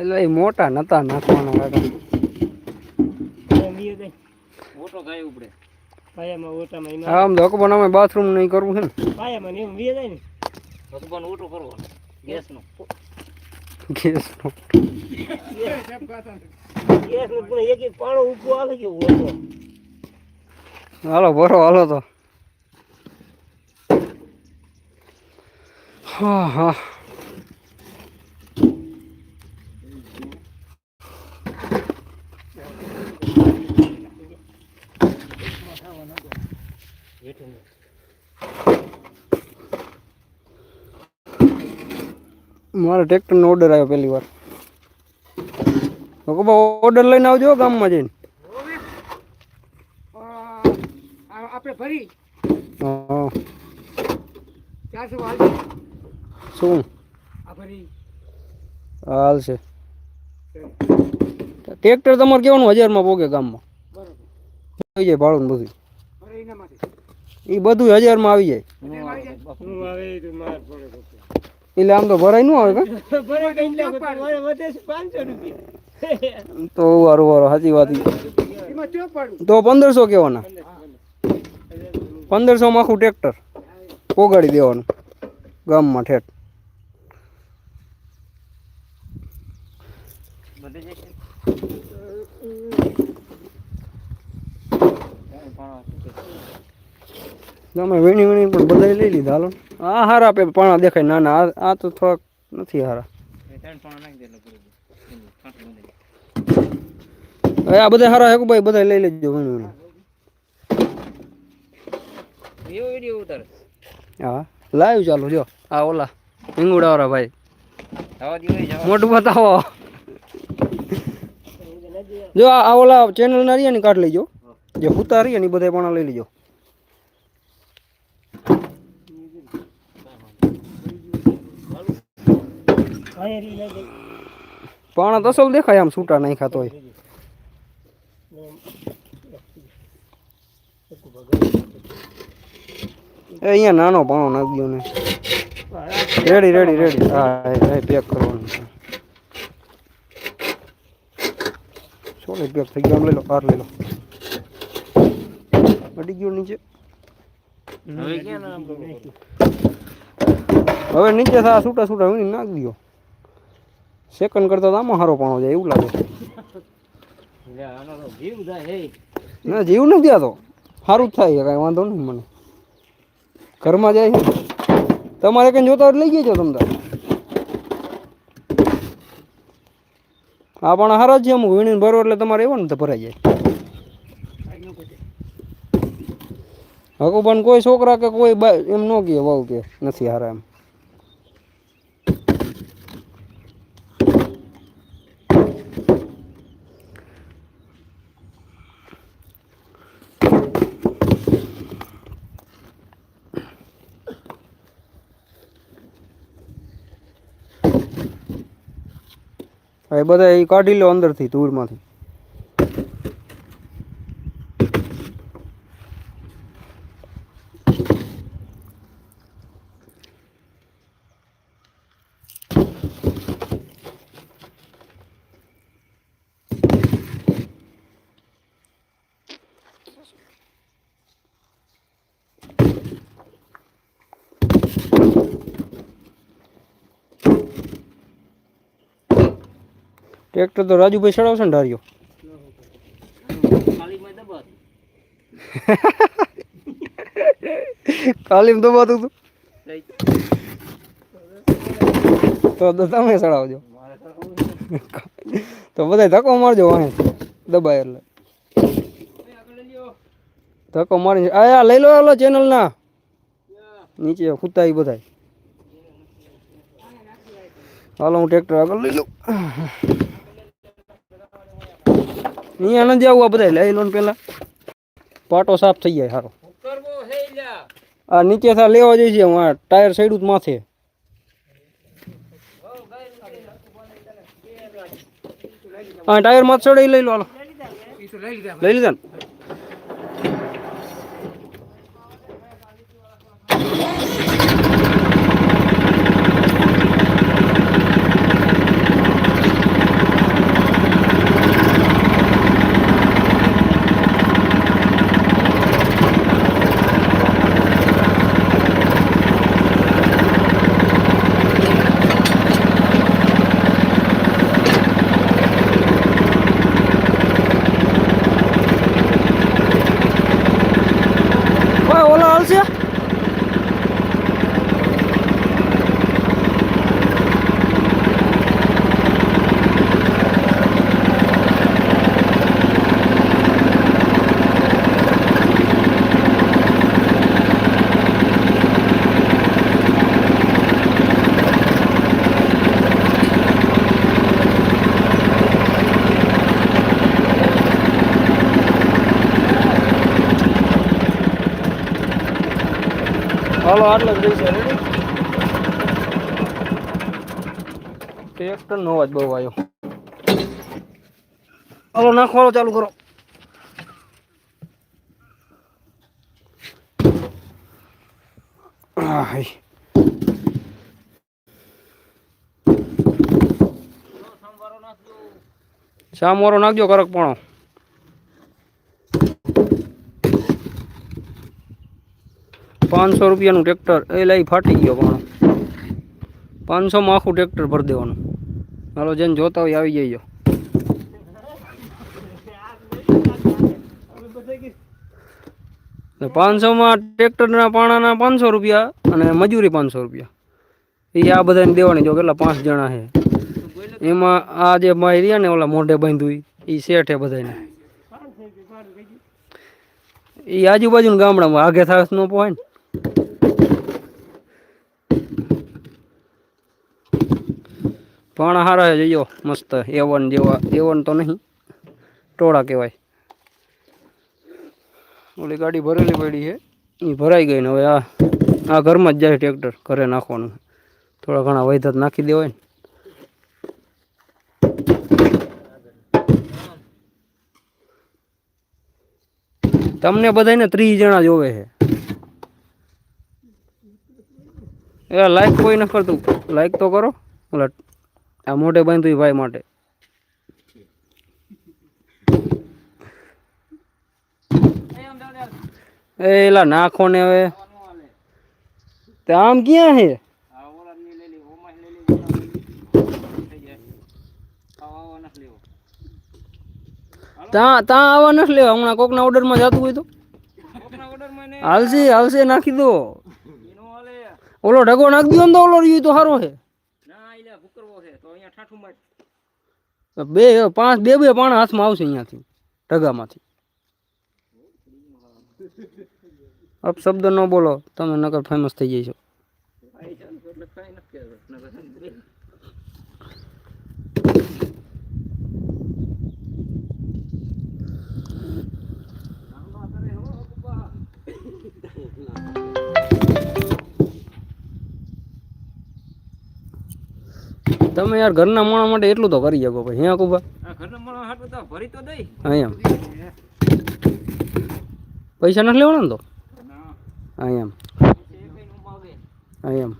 એટલે એ મોટા નતા નાખવાના કાકા. આમ તો અકબર અમે બાથરૂમ નહીં કરવું છે ને. પાયામાં ને એમ વીએ જાય ને. ભગવાન ઓટો કરવો ગેસનો. ગેસ પણ એક એક પાણો ઊભો આવે કે ઓટો. હાલો ભરો હાલો તો. હા હા. મારે ટ્રેક્ટરનો ઓર્ડર આવ્યો પહેલી વાર. તો ઓર્ડર લઈને આવજો ગામમાં જઈને. આપણે ભરી. ચારસો શું હાલ છે. ટ્રેક્ટર તમારે કેવાનું હજારમાં પોગે ગામમાં. આવી જાય ભાડું ને બધું એ બધું હજારમાં આવી જાય. હું આવે તો એટલે આમ તો ભરાય ન આવે તો વારું વારું સાચી વાત તો પંદરસો કેવાના પંદરસો માં પંદરસોમાં આખું ટ્રેક્ટર પોગાડી દેવાનું. ગામમાં ઠેઠ બધે જાય છે તમે વીણી વીણી પણ બધા લઈ લીધા હાલો. આ હારા પે પાણા દેખાય ના ના આ- તો થોડાક નથી હારા. હવે આ બધા હારા હેકુ ભાઈ? બધા લઈ લેજો વીણી વીણી હા લાઈવ ચાલુ જો. આ ઓલા હિંગુડાવાળા ભાઈ. મોટું બતાવો. જો આ ઓલા ચેનલ ના રહ્યા ને કાઢ લેજો જે. હુતા રહ્યા ને બધા પણ લઈ લેજો અહીંયા રહી જાય પાણા તો અસલ દેખાય આમ છૂટા નહીં ખાતો હોય. એ અહીંયા નાનો પાણો નાખી દો ને. Ready ready ready. હા પેક કરવાનું છે. સોલી પેક થઈ ગયો. આમ લઈ લો હાર લઈ લો. અડી ગયો નીચે? હવે નીચે થા છૂટા છૂટા વીણી નાખી દો સેકન્ડ કરતા તો આમાં સારો પાણો જાય એવું લાગે. તો ના જીવ નથી આતો સારું જ થાય કાંઈ વાંધો નહીં મને. ઘરમાં જાય તમારે કંઈ જોતા લઈ જજો છો તમને હા પણ હારા જ અમુક વીણીને ભરો એટલે તમારે એવો ને તો ભરાઈ જાય. હકુ પણ કોઈ છોકરા કે કોઈ એમ ન કહે વાવ કે નથી હારા એમ. હવે બધા એ કાઢી લો અંદરથી ધૂળમાંથી. ટ્રેક્ટર તો રાજુભાઈ ચડાવશે ને ધાર્યો કાલીમ દબાતું હતું તો તમે ચડાવજો તો. બધા ધક્કો મારજો અહીં દબાય એટલે. ધક્કો મારી આ લઈ લો હાલો ચેનલ ના નીચે ખૂતાઈ બધાય. હાલો, હું ટ્રેક્ટર આગળ લઈ લઉં. અહીંયા નથી આવું આ બધા લઈ લો ને પેલા. પાટો સાફ થઈ જાય સારો હે આ નીચે થા લેવા જઈએ છીએ આ ટાયર સાઈડ જ માથે. હા ટાયર માથે ચડે લઈ લો લઈ લીધા ને હાલો આટલે જ રહેશે રેડી ટ્રેક્ટર નો? અવાજ બહુ આવ્યો. હાલો નાખવાનો ચાલુ કરો. સામોરો નાખજો. કરક પણ પાંચસો રૂપિયાનું ટ્રેક્ટર, એ લઈ ફાટી ગયો પણ. પાંચસોમાં આખું ટ્રેક્ટર ભરી દેવાનું. હાલો જેને જોતા હોય, આવી જઈજો. પાંચસોમાં ટ્રેક્ટરના પાણાના પાંચસો રૂપિયા અને મજૂરી પાંચસો રૂપિયા. એ આ બધાને દેવાની જો કેટલા પાંચ જણા છે. એમાં આ જે ભાઈ રહ્યા ને ઓલા મોઢે બાંધ્યું એ શેઠ છે બધાને એ આજુબાજુના ગામડામાં આગે થાસ ન પહોંચે ને. પાણા હારા જઈયો મસ્ત એવન જેવા એવન તો નહીં. ટોળા કહેવાય. ઓલી ગાડી ભરેલી પડી છે. એ ભરાઈ ગઈ ને હવે આ આ ઘરમાં જ જાય ટ્રેક્ટર ઘરે નાખવાનું. થોડા ઘણા વૈધત નાખી દેવાય ને. તમને બધાને ત્રીસ જણા જોવે છે. એ લાઈક કોઈ ન કરતું. લાઈક તો કરો. ઓલા આ મોટે બાંધ્યું ભાઈ માટે એલા નાખો ને હવે. તે આમ ક્યાં છે? ત્યાં ત્યાં આવા નથી લેવા. હમણાં કોકના ઓર્ડરમાં જતું હોય તો. હાલશે હાલશે, નાખી દો. ઓલો ઢગો નાખી દો ને તો ઓલો રહ્યું તો સારો છે. બે, પાંચ, બે બે પાણા હાથમાં આવશે અહીંયાથી, ઢગામાંથી. અપ શબ્દ ન બોલો, તમે નકર ફેમસ થઈ જઈશો. તમે યાર ઘરના માણસ માટે એટલું તો કરી શકો ભાઈ. અહીંયા કુબા? ભરી તો દઈ. અહીંયા પૈસા નથી લેવાના ને તો? અહીંયા અહીંયા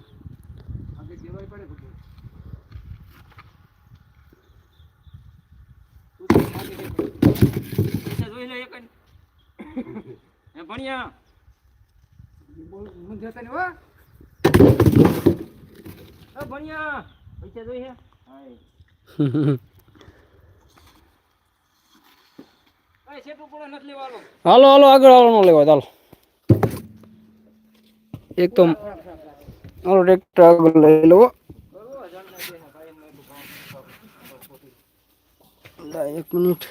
જોઈ લે એક હે ભણ્યા. હે ભણ્યા. પૈસા જોઈ હે? હાય એ સેટુ કોણ નથી લેવાનો. હાલો હાલો આગળ હાલો ન લેવા ચાલો એક તો હાલો ટ્રેક્ટર આગળ લઈ લો એક મિનિટ.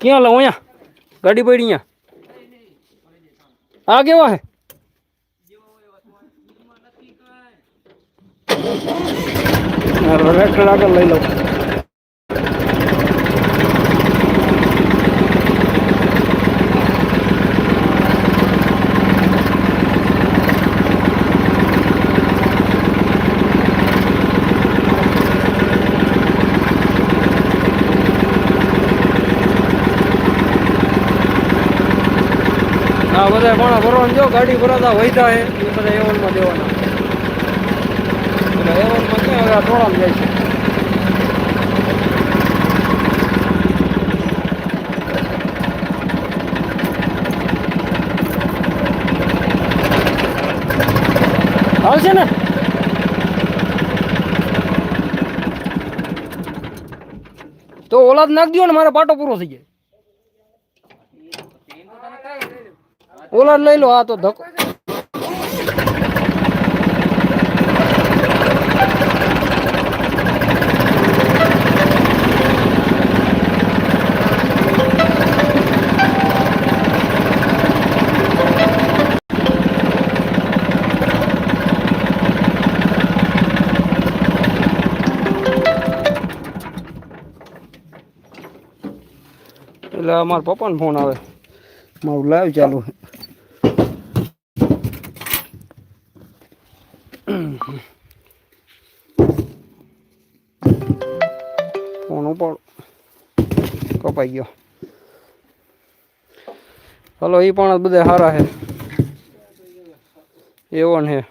ક્યાં લો અહીંયા? ગાડી પડી અહીંયા. આ કેવા હે? ટ્રેક્ટર આગળ લઈ લઉં. બધા ભણા ભરવાનું જો ગાડી ભરાતા વૈધા હે એ બધા એવનમાં દેવાના ને? તો ઓલાદ નાખ દો ને, મારે પાટો પૂરો થઈ જાય. ઓલાદ લઈ લો, આ તો ધક્કો. એટલે અમારા પપ્પાનો ફોન આવે. મારું લાઈવ ચાલુ ફોન ઉપાડો કપાઈ ગયો. હલો એ પણ બધા સારા છે. એવો ને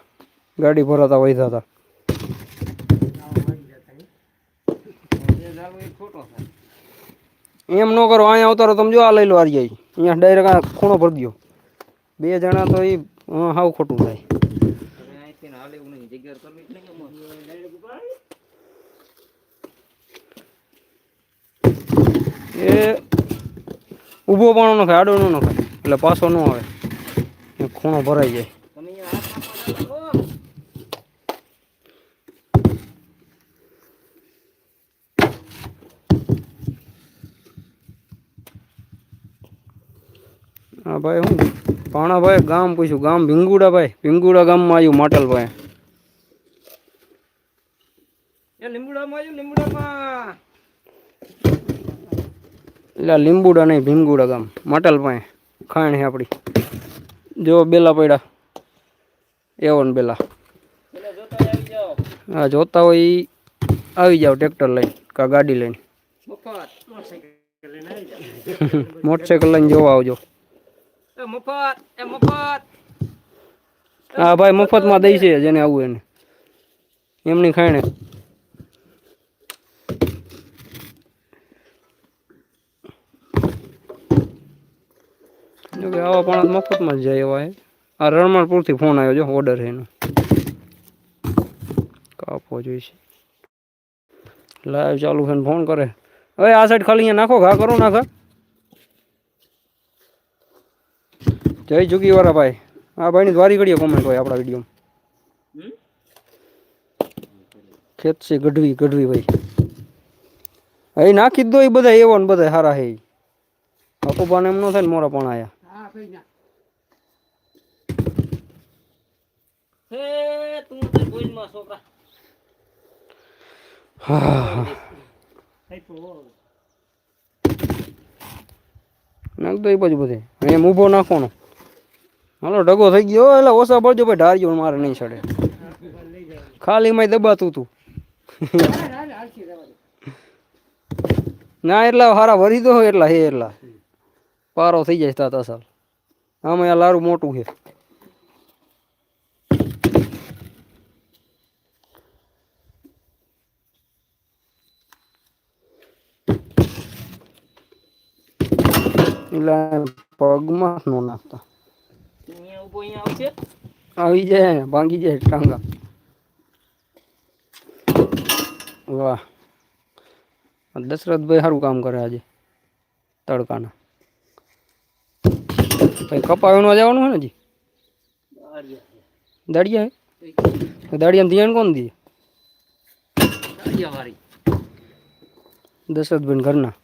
ગાડી ભરાતા વૈધા હતા. એમ ન કરો, અહીંયા આવતા તમે જો આ લઈ લો આરી અહીંયા ડાયરેક્ટ આ ખૂણો ભરી દો બે જણા તો એ હાવ ખોટું થાય. એ ઊભો પણ ન ખાય આડો ન ખાય એટલે પાછો ન આવે. ખૂણો ભરાઈ જાય તમે અહીંયા હાથ નાખો ને તો. હા ભાઈ હું? ભાણાભાઈ ગામ પૂછ્યું ગામ ભીંગુડા ભાઈ ભીંગુડા ગામમાં આવ્યું માટલભાઈ એટલે લીંબુડા નહીં ભીમગુડા ગામ માટલભાઈ ખાણ છે આપણી. જો બેલા પડ્યા. એવો ને બેલા હા જોતા હોય આવી જાવ ટ્રેક્ટર લઈને કા ગાડી લઈને. મોટરસાઇકલ લઈને જોવા આવજો. મફત, એ મફત. હા, ભાઈ, મફતમાં દઈ છે જેને આવું એને. એમની ખાણે. જો કે આવા પણ મફતમાં જ જાય એવા આ રણમાળપુરથી ફોન આવ્યો જો ઓર્ડર છે એનો. કાપવો જોઈશે. લાઈવ ચાલુ છે ફોન કરે. હવે આ સાઈડ ખાલી અહીંયા નાખો, ઘા કરો નાખા. જય જુગી વાળા ભાઈ. આ ભાઈની દ્વારી ઘડીએ કોમેન્ટ હોય આપણા વિડીયોમાં. ખેત ખેતસી ગઢવી ગઢવી ભાઈ. હવે નાખી દો એ બધા એવો ને બધા સારા હે. અકુબાને એમ ન થાય ને મોરા પણ આયા. હા કઈ ના. હે તું તો ભુજમાં છોકરા. હા નાખ દો એ બાજુ બધે. એમ ઊભો નાખવાનો. હાલો ઢગો થઈ ગયો એટલે ઓછા પડજો ભાઈ ઢાર્યો મારે નહીં ચડે. ખાલી માં દબાતું તું. ના, એટલા હારા ભરી દો, એટલા હે, એટલા. પારો થઈ જાય તાતા સાલ. આમાં આ લારું મોટું છે. એટલે પગમાં નો નાખતા. અહીંયા અહીંયા આવશે આવી જાય ભાંગી જાય ટાંગા. વાહ. દશરથભાઈ સારું કામ કરે આજે તડકાના. ભાઈ કપાવીને જવાનું છે ને હજી? દાડિયા દાડિયા ધ્યાન કોણ દે? દશરથભાઈ ઘરના.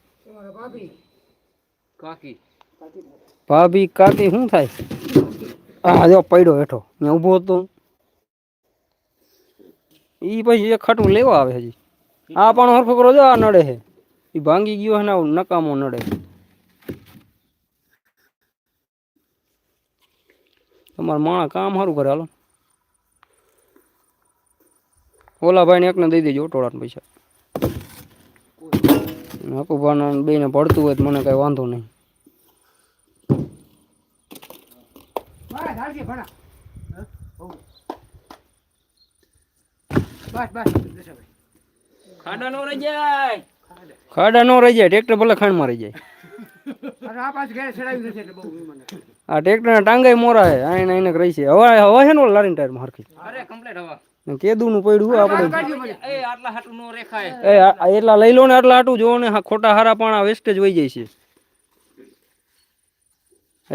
ભાભી. કાકી. ભાભી કાકી શું થાય? હા જો પડ્યો હેઠો. ત્યાં ઊભો હતો. ઈ પછી એક ખાટું લેવા આવે હજી. આ પણ હરખો કરો જો આ નડે હે. ઈ ભાંગી ગયો હે ને નકામો નડે તમારા માણા કામ સારું કરે હાલો. ઓલા ભાઈને એકને દઈ દેજો ટોળાના પૈસા. હકુભાના બેને પડતું હોય તો મને કઈ વાંધો નહીં. બસ હાલશે ભણા. બસ બસ. ખાડા નો રહી જાય. ખાડા નો રહી જાય ટ્રેક્ટર ભલે ખાંડમાં રહી જાય. આ ટ્રેક્ટરના ટાંગાઈ મોરા છે આ એને એને રહી છે. હવે હવે છે ને લારીન હરખી? અરે કમ્પ્લીટ હવા. કેદુનું પડ્યું આપણે. એ આટલા હાટું નો રેખાય. એ આ- આ એટલા લઈ લો ને આટલા હાટું જોવો ને ખોટા હારા પાણા વેસ્ટેજ વહી જાય છે.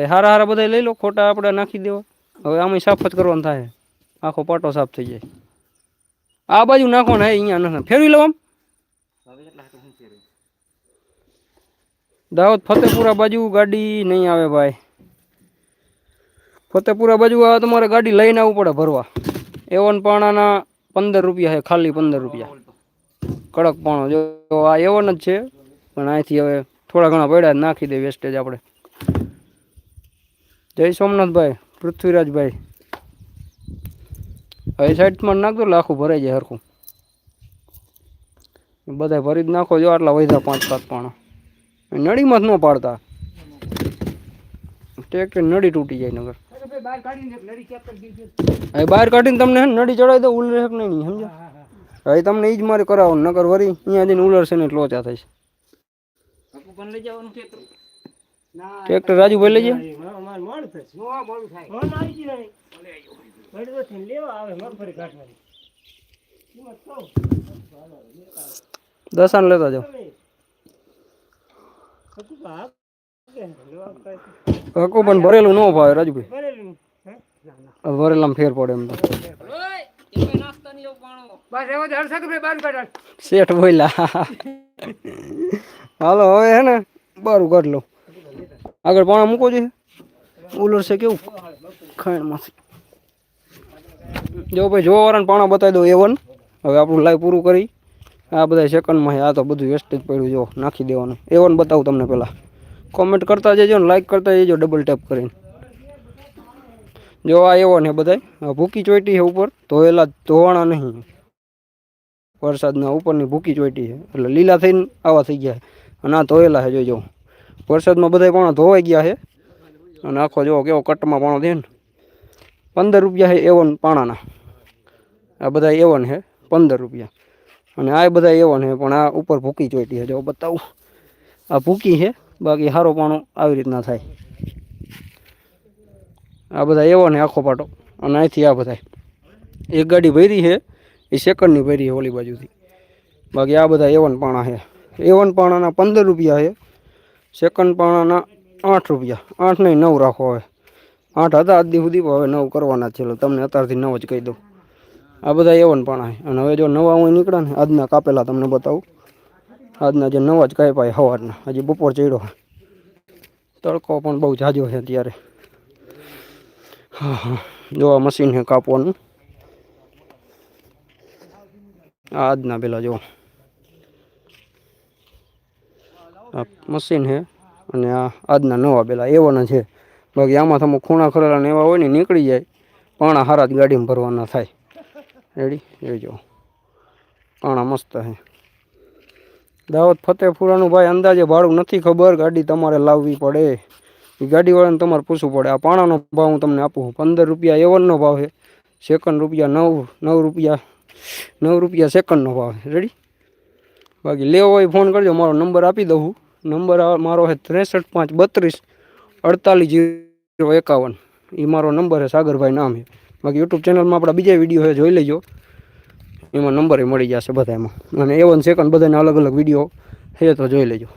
હારા હારા બધા લઈ લો, ખોટા આપણે નાખી દેવા. હવે આમાં સાફ જ કરવાનું થાય. આખો પાટો સાફ થઈ જાય. આ બાજુ નાખો ને અહીંયા નથી ફેરવી લો આમ? દાહોદ ફતેપુરા બાજુ ગાડી નહીં આવે ભાઈ. ફતેપુરા બાજુ આવે તમારે ગાડી લઈને આવવું પડે ભરવા. એવન પાણાના પંદર રૂપિયા છે ખાલી પંદર રૂપિયા. કડક પાણો. જો આ એવન જ છે, પણ અહીંથી હવે થોડા ઘણા પડ્યા નાખી દે વેસ્ટેજ આપણે. જય સોમનાથભાઈ પૃથ્વીરાજભાઈ. હવે સાઈડમાં નાખજો આખું ભરાઈ જાય હરખું. બધા ભરી જ નાખો જો આટલા વધ્યા પાંચ સાત પાણા. નળીમાં જ ન પાડતા. ટ્રેક્ટર નળી તૂટી જાય નગર હવે બહાર કાઢીને તમને નળી ચડાવી દો ઉલરે હક નહીં સમજો હવે તમને એ જ મારે કરાવો નગર વરી અહીંયા જઈને ઉલર છે ને લોચા પણ લઈ જવાનું ટ્રેક્ટર રાજુભાઈ લઈ જાય? દસાને લેતા જાઓ. હકુ પણ ભરેલું ન ભાવે રાજુભાઈ. ભરેલું. હે? ના ના. હવે ભરેલામાં ફેર પડે એમ તો. શેઠ બોલ્યા. હાલો હવે હે ને બારું કાઢ લો. આગળ પાણા મૂકો છે ઉલર છે કેવું? ખાણમાંથી. જો ભાઈ જોવા વાળાને પાણા બતાવી દો એવન હવે આપણું લાઈવ પૂરું કરી. આ બધા સેકન્ડમાં. આ તો બધું વેસ્ટેજ પડ્યું, જો, નાખી દેવાનું. એવન બતાવું તમને પહેલાં. કોમેન્ટ કરતા જજો ને લાઈક કરતા જજો ડબલ ટેપ કરીને. જો આ એવો ને બધાય. ભૂકી ચોઈટી છે ઉપર. ધોયેલા ધોવાણા નહીં. વરસાદના ઉપરની ભૂકી ચોઈટી છે. એટલે લીલા થઈને આવા થઈ ગયા અને આ ધોયેલા છે જોઈજો વરસાદમાં બધા પાણા ધોવાઈ ગયા છે. અને આખો જો કેવો કટમાં પાણો દે ને પંદર રૂપિયા છે એવન પાણાના. આ બધા એવન છે, પંદર રૂપિયા. અને આ બધા એવન છે, પણ આ ઉપર ભૂકી ચોટી છે. જો બતાવું. આ ભૂકી છે, બાકી સારો પાણો આવી રીતના થાય. આ બધા એવો ને આખો પાટો. અને અહીંથી આ બધા એક ગાડી ભરી છે, એ સેકન્ડની ભરી છે ઓલી બાજુથી. બાકી આ બધા એવન પાણા છે. એવન પાણાના પંદર રૂપિયા છે. સેકન્ડ પાણાના આઠ રૂપિયા. આઠ નહીં નવ રાખો હવે. આઠ હતા આજ સુધી હવે નવ કરવાના છે. તમને અત્યારથી નવ જ કહી દઉં. આ બધા એવન પાણા અને હવે જો નવા હું નીકળે ને, આજના કાપેલા તમને બતાવું. આજના જે નવા જ કાપ્યા સવારના હજી બપોર ચડ્યો તડકો પણ બહુ જાજો છે અત્યારે. હા હા. જો આ મશીન છે કાપવાનું. આજના પેલા જો આ મશીન છે અને આ આજના નવા પેલા એવાના છે. બાકી આમાં તમે ખૂણા ખરેલા ને એવા હોય ને નીકળી જાય, પાણા હારા જ ગાડીમાં ભરવાના થાય. રેડી જોઈજો પાણા મસ્ત છે. દાવત ફતેપુરાનું ભાઈ અંદાજે ભાડું નથી ખબર, ગાડી તમારે લાવવી પડે. એ ગાડીવાળાને તમારે પૂછવું પડે. આ પાણાનો ભાવ હું તમને આપું પંદર રૂપિયા એવનનો ભાવ છે. સેકન્ડ રૂપિયા નવ નવ રૂપિયા નવ રૂપિયા સેકન્ડનો ભાવ રેડી બાકી લેવો હોય ફોન કરજો, મારો નંબર આપી દઉં નંબર મારો છે ત્રેસઠ પાંચ બત્રીસ અડતાલીસ જીરો એકાવન. એ મારો નંબર છે, સાગરભાઈ નામ છે. બાકી યુટ્યુબ ચેનલમાં આપણા બીજા વીડિયો છે, જોઈ લેજો. એમાં નંબર મળી જશે બધા એમાં અને એવન સેકન્ડ બધાને અલગ અલગ વીડિયો છે, તો જોઈ લેજો.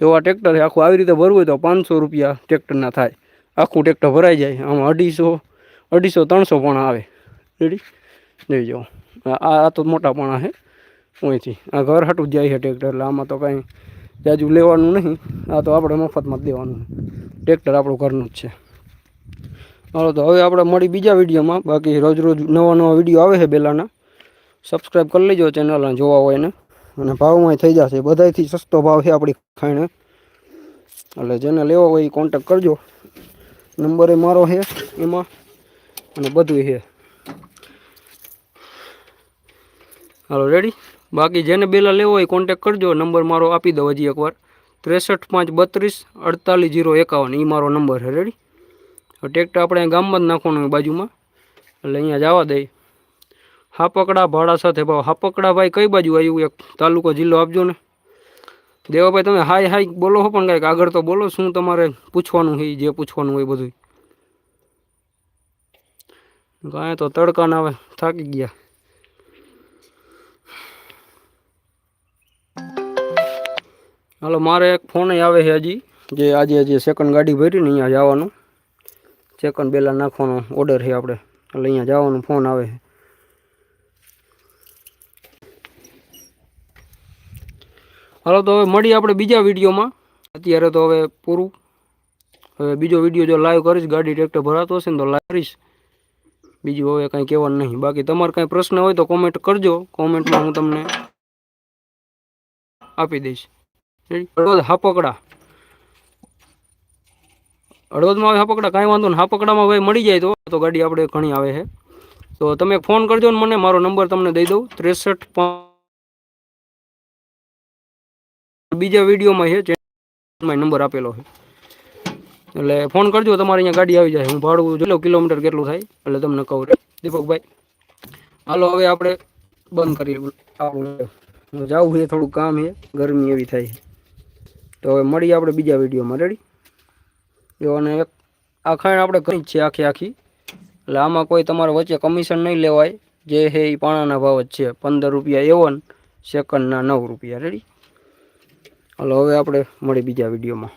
જો આ ટ્રેક્ટર છે, આખું આવી રીતે ભરવું હોય તો પાંચસો રૂપિયા ટ્રેક્ટરના થાય. આખું ટ્રેક્ટર ભરાઈ જાય. આમાં અઢીસો અઢીસો, ત્રણસો પણ આવે. રેડી જોઈ આ આ તો મોટા પણ છે. અહીંથી. આ ઘર હાટું જાય છે ટ્રેક્ટર એટલે આમાં તો કાંઈ જાજુ લેવાનું નહીં. આ તો આપણે મફતમાં જ દેવાનું ટ્રેક્ટર આપણું ઘરનું જ છે. હાલો તો હવે આપણે મળી બીજા વિડીયોમાં. બાકી રોજ રોજ નવા નવા વીડિયો આવે છે બેલાના. સબસ્ક્રાઈબ કરી લેજો ચેનલ જોવા હોય ને અને ભાવમાં થઈ જશે. બધાયથી સસ્તો ભાવ છે આપણી ખાઈને એટલે જેને લેવો હોય એ કોન્ટેક કરજો. નંબર એ મારો છે એમાં. અને બધું છે. હાલો રેડી બાકી જેને બેલા લેવો હોય કોન્ટેક કરજો, નંબર મારો આપી દો હજી એકવાર. ત્રેસઠ પાંચ બત્રીસ અડતાલીસ જીરો એકાવન એ મારો નંબર છે રેડી ટ્રેક્ટર આપણે ગામમાં જ નાખવાનું હોય બાજુમાં. એટલે અહીંયા જવા દઈએ હાપકડા ભાડા સાથે ભાવ. હાપકડા ભાઈ કઈ બાજુ આવ્યું? એક તાલુકો જિલ્લો આપજો ને. દેવાભાઈ, તમે હાય હાય બોલો હો પણ કાંઈક. આગળ તો બોલો શું તમારે પૂછવાનું ઈ જે પૂછવાનું હોય બધું કાંઈ તો તડકા ના આવે થાકી ગયા. હાલો, મારે એક ફોન આવે છે હજી, જે આજે હજી સેકન્ડ ગાડી ભરી ને અહીંયા જવાનું. સેકન્ડ બેલા નાખવાનો ઓર્ડર છે આપણે. એટલે અહીંયા જવાનું ફોન આવે છે. હાલો, તો હવે મળીએ આપણે બીજા વિડીયોમાં. અત્યારે તો હવે પૂરું. હવે બીજો વીડિયો જો લાઈવ કરીશ, ગાડી ટ્રેક્ટર ભરાતો હશે ને તો લાઈવ કરીશ. બીજું હવે કાંઈ કહેવાનું નહીં. બાકી તમારે કાંઈ પ્રશ્ન હોય તો કોમેન્ટ કરજો. કોમેન્ટમાં હું તમને આપી દઈશ? હળવદ હાપકડા. હળવદમાં આવે હાપકડા, કાંઈ વાંધો નહીં. હાપકડામાં ભાઈ મળી જાય તો. તો ગાડી આપણે ઘણી આવે છે. તો તમે ફોન કરજો ને મને, મારો નંબર તમને દઈ દઉં. ત્રેસઠ બીજા વિડીયોમાં છે ચેનલમાં નંબર આપેલો છે. એટલે ફોન કરજો, તમારે અહીંયા ગાડી આવી જાય. હું ભાડું જોઈ લઉં કિલોમીટર કેટલું થાય, એટલે તમને કહું દીપકભાઈ, હાલો, હવે આપણે બંધ કરી આપણું જવું છે થોડું કામ છે. ગરમી એવી થાય. તો હવે મળીએ આપણે બીજા વિડીયોમાં. રેડી જો અને એક આ ખાણ આપણે કરી જ છે આખી આખી. એટલે આમાં કોઈ તમારે વચ્ચે કમિશન નહીં લેવાય. જે હે એ પાણાના ભાવ જ છે. પંદર રૂપિયા એવન, સેકન્ડના નવ રૂપિયા. રેડી હાલો, હવે આપણે મળીએ બીજા વિડીયોમાં.